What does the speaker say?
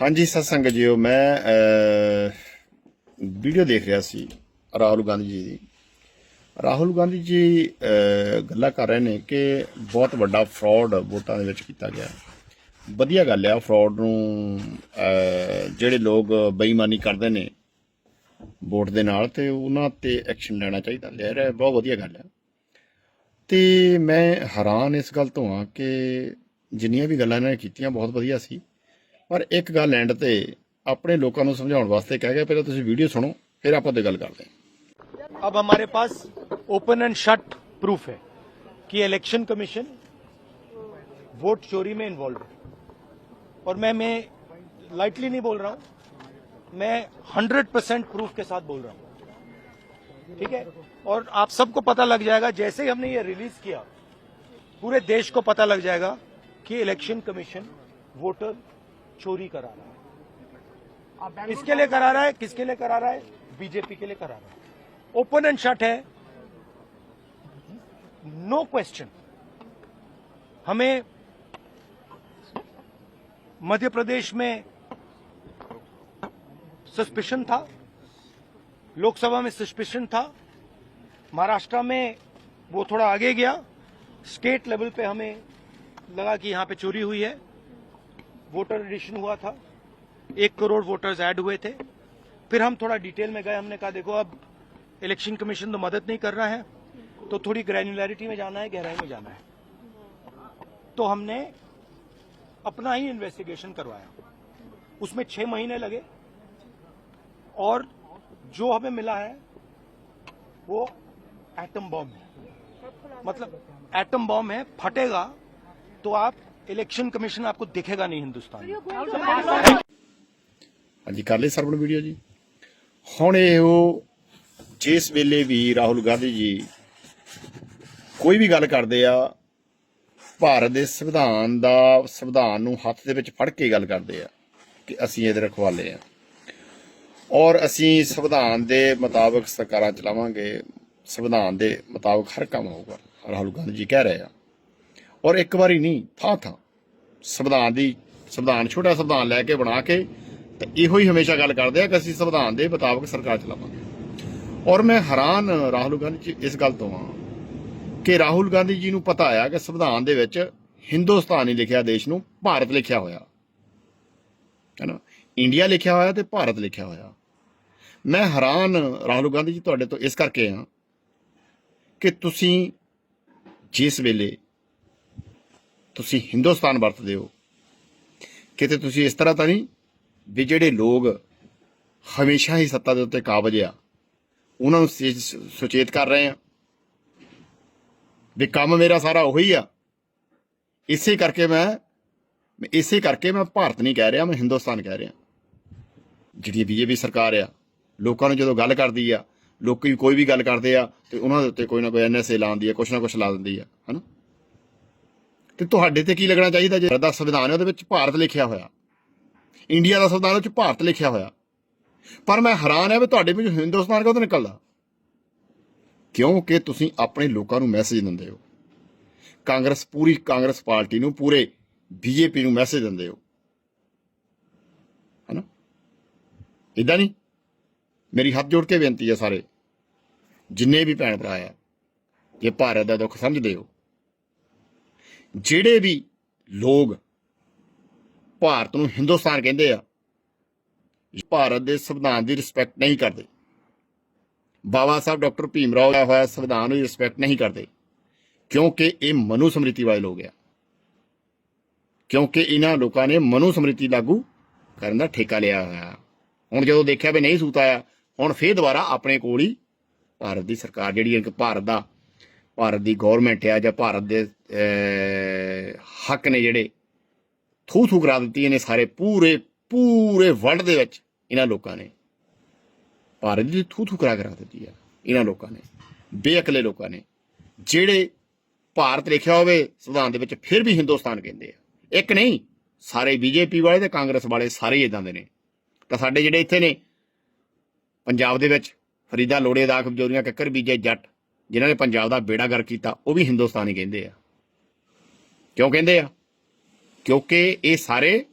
ਹਾਂਜੀ ਸਤਸੰਗ ਜੀਓ ਮੈਂ ਵੀਡੀਓ ਦੇਖ ਰਿਹਾ ਸੀ ਰਾਹੁਲ ਗਾਂਧੀ ਜੀ ਦੀ। ਰਾਹੁਲ ਗਾਂਧੀ ਜੀ ਗੱਲਾਂ ਕਰ ਰਹੇ ਨੇ ਕਿ ਬਹੁਤ ਵੱਡਾ ਫਰਾਡ ਵੋਟਾਂ ਦੇ ਵਿੱਚ ਕੀਤਾ ਗਿਆ। ਵਧੀਆ ਗੱਲ ਆ ਫਰਾਡ ਨੂੰ ਜਿਹੜੇ ਲੋਕ ਬੇਈਮਾਨੀ ਕਰਦੇ ਨੇ ਵੋਟ ਦੇ ਨਾਲ ਤੇ ਉਹਨਾਂ ਤੇ ਐਕਸ਼ਨ ਲੈਣਾ ਚਾਹੀਦਾ। ਲੈ ਰਿਹਾ, ਬਹੁਤ ਵਧੀਆ ਗੱਲ ਆ। ਤੇ ਮੈਂ ਹੈਰਾਨ ਇਸ ਗੱਲ ਤੋਂ ਆ ਕਿ ਜਿੰਨੀਆਂ ਵੀ ਗੱਲਾਂ ਇਹਨਾਂ ਨੇ ਕੀਤੀਆਂ, ਬਹੁਤ ਵਧੀਆ ਸੀ। ਪਰ ਇੱਕ ਗੱਲ ਐਂਡ ਤੇ ਆਪਣੇ ਲੋਕਾਂ ਨੂੰ ਸਮਝਾਉਣ ਵਾਸਤੇ ਕਹਿ ਗਿਆ ਪਹਿਲਾਂ ਤੁਸੀਂ ਵੀਡੀਓ ਸੁਣੋ ਫਿਰ ਆਪਾਂ ਤੇ ਗੱਲ ਕਰਦੇ ਹਾਂ अब हमारे पास ओपन एंड शट प्रूफ है कि इलेक्शन कमीशन वोट चोरी में इन्वॉल्व है और मैं मैं लाइटली नहीं बोल रहा हूं मैं 100 परसेंट प्रूफ के साथ बोल रहा हूं ठीक है और आप सबको पता लग जाएगा जैसे ही हमने ये रिलीज किया पूरे देश को पता लग जाएगा कि इलेक्शन कमीशन वोटर चोरी करा रहा है। किसके लिए करा रहा है? किसके लिए करा रहा है? बीजेपी के लिए करा रहा है। ओपन एंड शट है। नो क्वेश्चन हमें मध्य प्रदेश में सस्पेशन था। लोकसभा में सस्पेशन था। महाराष्ट्र में वो थोड़ा आगे गया। स्टेट लेवल पे हमें लगा कि यहाँ पे चोरी हुई है। वोटर एडिशन हुआ था। एक करोड़ वोटर्स ऐड हुए थे। फिर हम थोड़ा डिटेल में गए, हमने कहा, देखो, अब इलेक्शन कमीशन तो मदद नहीं कर रहा है तो थोड़ी ग्रैन्युलरिटी में जाना है, गहराई में जाना है। तो हमने अपना ही इन्वेस्टिगेशन करवाया। उसमें छह महीने लगे और जो हमें मिला है, वो एटम बॉम्ब है। मतलब एटम बॉम्ब है, फटेगा तो आप इलेक्शन कमीशन आपको दिखेगा नहीं हिंदुस्तान में ਹਾਂਜੀ ਕਰ ਲਈ ਸਰਵਣ ਵੀਡੀਓ ਜੀ ਹੁਣ ਇਹ ਉਹ ਜਿਸ ਵੇਲੇ ਵੀ ਰਾਹੁਲ ਗਾਂਧੀ ਜੀ ਕੋਈ ਵੀ ਗੱਲ ਕਰਦੇ ਆ ਭਾਰਤ ਦੇ ਸੰਵਿਧਾਨ ਦਾ ਸੰਵਿਧਾਨ ਨੂੰ ਹੱਥ ਦੇ ਵਿੱਚ ਫੜ ਕੇ ਗੱਲ ਕਰਦੇ ਆ ਕਿ ਅਸੀਂ ਇਹਦੇ ਰਖਵਾਲੇ ਆ ਔਰ ਅਸੀਂ ਸੰਵਿਧਾਨ ਦੇ ਮੁਤਾਬਕ ਸਰਕਾਰਾਂ ਚਲਾਵਾਂਗੇ ਸੰਵਿਧਾਨ ਦੇ ਮੁਤਾਬਕ ਹਰ ਕੰਮ ਹੋਊਗਾ ਰਾਹੁਲ ਗਾਂਧੀ ਜੀ ਕਹਿ ਰਹੇ ਆ ਔਰ ਇੱਕ ਵਾਰੀ ਨਹੀਂ ਥਾਂ ਥਾਂ ਸੰਵਿਧਾਨ ਦੀ, ਸੰਵਿਧਾਨ ਛੋਟਾ ਸੰਵਿਧਾਨ ਲੈ ਕੇ ਬਣਾ ਕੇ ਤੇ ਇਹੋ ਹੀ ਹਮੇਸ਼ਾ ਗੱਲ ਕਰਦੇ ਆ ਕਿ ਅਸੀਂ ਸੰਵਿਧਾਨ ਦੇ ਮੁਤਾਬਕ ਸਰਕਾਰ ਚਲਾਵਾਂਗੇ। ਔਰ ਮੈਂ ਹੈਰਾਨ ਰਾਹੁਲ ਗਾਂਧੀ ਜੀ ਇਸ ਗੱਲ ਤੋਂ ਆ ਕਿ ਰਾਹੁਲ ਗਾਂਧੀ ਜੀ ਨੂੰ ਪਤਾ ਆ ਕਿ ਸੰਵਿਧਾਨ ਦੇ ਵਿੱਚ ਹਿੰਦੁਸਤਾਨ ਨਹੀਂ ਲਿਖਿਆ ਦੇਸ਼ ਨੂੰ ਭਾਰਤ ਲਿਖਿਆ ਹੋਇਆ। ਹੈ ਨਾ? ਇੰਡੀਆ ਲਿਖਿਆ ਹੋਇਆ ਤੇ ਭਾਰਤ ਲਿਖਿਆ ਹੋਇਆ। ਮੈਂ ਹੈਰਾਨ ਰਾਹੁਲ ਗਾਂਧੀ ਜੀ ਤੁਹਾਡੇ ਤੋਂ ਇਸ ਕਰਕੇ ਆ ਕਿ ਤੁਸੀਂ ਜਿਸ ਵੇਲੇ ਤੁਸੀਂ ਹਿੰਦੁਸਤਾਨ ਵਰਤਦੇ ਹੋ। ਕਿਤੇ ਤੁਸੀਂ ਇਸ ਤਰ੍ਹਾਂ ਤਾਂ ਨਹੀਂ ਵੀ ਜਿਹੜੇ ਲੋਕ ਹਮੇਸ਼ਾ ਹੀ ਸੱਤਾ ਦੇ ਉੱਤੇ ਕਾਬਜ ਆ, ਉਹਨਾਂ ਨੂੰ ਸੁਚੇਤ ਕਰ ਰਹੇ ਆ। ਵੀ ਕੰਮ ਮੇਰਾ ਸਾਰਾ ਉਹੀ ਆ। ਇਸੇ ਕਰਕੇ ਮੈਂ ਮੈਂ ਇਸੇ ਕਰਕੇ ਮੈਂ ਭਾਰਤ ਨਹੀਂ ਕਹਿ ਰਿਹਾ, ਮੈਂ ਹਿੰਦੁਸਤਾਨ ਕਹਿ ਰਿਹਾ। ਜਿਹੜੀ ਬੀਜੇਪੀ ਸਰਕਾਰ ਆ, ਲੋਕਾਂ ਨੂੰ ਜਦੋਂ ਗੱਲ ਕਰਦੀ ਆ, ਲੋਕੀ ਕੋਈ ਵੀ ਗੱਲ ਕਰਦੇ ਆ, ਤੇ ਉਹਨਾਂ ਦੇ ਉੱਤੇ ਕੋਈ ਨਾ ਕੋਈ ਐਨਐਸਏ ਲਾਉਂਦੀ ਆ, ਕੁਛ ਨਾ ਕੁਛ ਲਾ ਦਿੰਦੀ ਆ, ਹਨਾ? ਤੇ ਤੁਹਾਡੇ ਤੇ ਕੀ ਲੱਗਣਾ ਚਾਹੀਦਾ ਜੇ ਦਾ ਸੰਵਿਧਾਨ ਹੈ, ਉਹਦੇ ਵਿੱਚ ਭਾਰਤ ਲਿਖਿਆ ਹੋਇਆ। ਇੰਡੀਆ ਦਾ ਸੰਵਿਧਾਨ ਵਿੱਚ ਭਾਰਤ ਲਿਖਿਆ ਹੋਇਆ। ਪਰ ਮੈਂ ਹੈਰਾਨ ਹਾਂ ਵੀ ਤੁਹਾਡੇ ਵਿੱਚ ਹਿੰਦੁਸਤਾਨ ਕਦੋਂ ਨਿਕਲਦਾ? ਕਿਉਂਕਿ ਤੁਸੀਂ ਆਪਣੇ ਲੋਕਾਂ ਨੂੰ ਮੈਸੇਜ ਦਿੰਦੇ ਹੋ। ਕਾਂਗਰਸ, ਪੂਰੀ ਕਾਂਗਰਸ ਪਾਰਟੀ ਨੂੰ, ਪੂਰੇ ਬੀਜੇਪੀ ਨੂੰ ਮੈਸੇਜ ਦਿੰਦੇ ਹੋ। ਹਨਾ? ਇਦਾਂ ਨਹੀਂ? ਮੇਰੀ ਹੱਥ ਜੋੜ ਕੇ ਬੇਨਤੀ ਹੈ ਸਾਰੇ। ਜਿੰਨੇ ਵੀ ਭੈਣ ਭਰਾ ਆ ਜੇ ਭਾਰਤ ਦਾ ਦੁੱਖ ਸਮਝਦੇ ਹੋ ਜਿਹੜੇ ਵੀ ਲੋਕ ਭਾਰਤ ਨੂੰ ਹਿੰਦੁਸਤਾਨ ਕਹਿੰਦੇ ਆ ਭਾਰਤ ਦੇ ਸੰਵਿਧਾਨ ਦੀ ਰਿਸਪੈਕਟ ਨਹੀਂ ਕਰਦੇ। ਬਾਬਾ ਸਾਹਿਬ ਡਾਕਟਰ ਭੀਮ ਰਾਓ ਦਾ ਹੋਇਆ ਸੰਵਿਧਾਨ ਦੀ ਰਿਸਪੈਕਟ ਨਹੀਂ ਕਰਦੇ ਕਿਉਂਕਿ ਇਹ ਮਨੂ ਸਮ੍ਰਿਤੀ ਵਾਲੇ ਲੋਕ ਆ। ਕਿਉਂਕਿ ਇਹਨਾਂ ਲੋਕਾਂ ਨੇ ਮਨੂ ਸਮ੍ਰਿਤੀ ਲਾਗੂ ਕਰਨ ਦਾ ਠੇਕਾ ਲਿਆ ਹੋਇਆ। ਹੁਣ ਜਦੋਂ ਦੇਖਿਆ ਵੀ ਨਹੀਂ ਸੂਤ ਆਇਆ ਹੁਣ ਫੇਰ ਦੁਬਾਰਾ ਆਪਣੇ ਕੋਲ ਹੀ ਭਾਰਤ ਦੀ ਸਰਕਾਰ ਜਿਹੜੀ ਹੈ ਕਿ ਭਾਰਤ ਦਾ ਭਾਰਤ ਦੀ ਗਵਰਨਮੈਂਟ ਆ ਜਾਂ ਭਾਰਤ ਦੇ ਅਹ, ਹੱਕ ਨੇ ਜਿਹੜੇ ਥੂ ਥੂ ਕਰਾ ਦਿੱਤੀ ਇਹਨੇ ਸਾਰੇ ਪੂਰੇ ਪੂਰੇ ਵਰਲਡ ਦੇ ਵਿੱਚ ਇਹਨਾਂ ਲੋਕਾਂ ਨੇ। ਭਾਰਤ ਦੀ ਥੂ ਥੂ ਕਰਾ ਕਰਾ ਦਿੱਤੀ ਆ ਇਹਨਾਂ ਲੋਕਾਂ ਨੇ, ਬੇਅਕਲੇ ਲੋਕਾਂ ਨੇ। ਜਿਹੜੇ ਭਾਰਤ ਲਿਖਿਆ ਹੋਵੇ, ਸੰਵਿਧਾਨ ਦੇ ਵਿੱਚ ਫਿਰ ਵੀ ਹਿੰਦੁਸਤਾਨ ਕਹਿੰਦੇ ਆ। ਇੱਕ ਨਹੀਂ, ਸਾਰੇ ਬੀਜੇਪੀ ਵਾਲੇ ਤੇ ਕਾਂਗਰਸ ਵਾਲੇ ਸਾਰੇ ਇਦਾਂ ਦੇ ਨੇ। ਤਾਂ ਸਾਡੇ ਜਿਹੜੇ ਇੱਥੇ ਨੇ, ਪੰਜਾਬ ਦੇ ਵਿੱਚ ਫਰੀਦਾ ਲੋੜੇ ਦਾ ਕਮਜ਼ੋਰੀਆਂ ਕੱਕਰ ਬੀਜੇ, ਜੱਟ, ਜਿਨ੍ਹਾਂ ਨੇ ਪੰਜਾਬ ਦਾ ਬੇੜਾ ਗਰ ਕੀਤਾ, ਉਹ ਵੀ ਹਿੰਦੁਸਤਾਨੀ ਕਹਿੰਦੇ ਆ। ਕਿਉਂ ਕਹਿੰਦੇ ਆ? ਕਿਉਂਕਿ ਇਹ ਸਾਰੇ